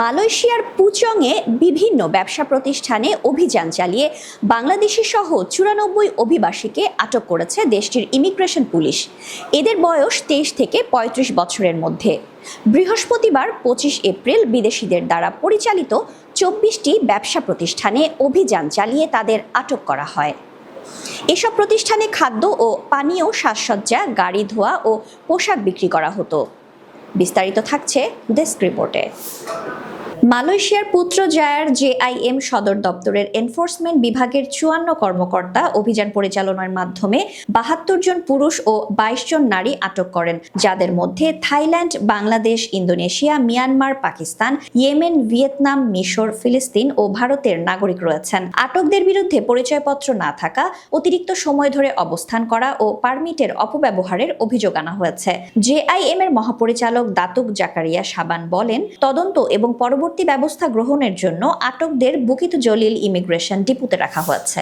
মালয়েশিয়ার পুচংয়ে বিভিন্ন ব্যবসা প্রতিষ্ঠানে অভিযান চালিয়ে বাংলাদেশি সহ চুরানব্বই অভিবাসীকে আটক করেছে দেশটির ইমিগ্রেশন পুলিশ। এদের বয়স তেইশ থেকে ৩৫ বছরের মধ্যে। বৃহস্পতিবার পঁচিশ এপ্রিল বিদেশিদের দ্বারা পরিচালিত চব্বিশটি ব্যবসা প্রতিষ্ঠানে অভিযান চালিয়ে তাদের আটক করা হয়। এসব প্রতিষ্ঠানে খাদ্য ও পানীয়, সাজসজ্জা, গাড়ি ধোয়া ও পোশাক বিক্রি করা হতো। বিস্তারিত থাকছে ডেস্ক রিপোর্টে। মালয়েশিয়ার পুত্র জায়ার জেআইএম সদর দপ্তরের এনফোর্সমেন্ট বিভাগের চুয়ান্ন কর্মকর্তা অভিযান পরিচালনার মাধ্যমে বাহাত্তর জন পুরুষ ও বাইশ জন নারী আটক করেন, যাদের মধ্যে Thailand, Bangladesh, Indonesia, Myanmar, Pakistan, Yemen, Vietnam, মিশর, ফিলিস্তিন ও ভারতের নাগরিক রয়েছেন। আটকদের বিরুদ্ধে পরিচয়পত্র না থাকা, অতিরিক্ত সময় ধরে অবস্থান করা ও পারমিটের অপব্যবহারের অভিযোগ আনা হয়েছে। জেআইএম এর মহাপরিচালক দাতুক জাকারিয়া সাবান বলেন, তদন্ত এবং পরবর্তী ব্যবস্থা গ্রহণের জন্য আটকদের বুকিত জলিল ইমিগ্রেশন ডিপুতে রাখা হয়েছে।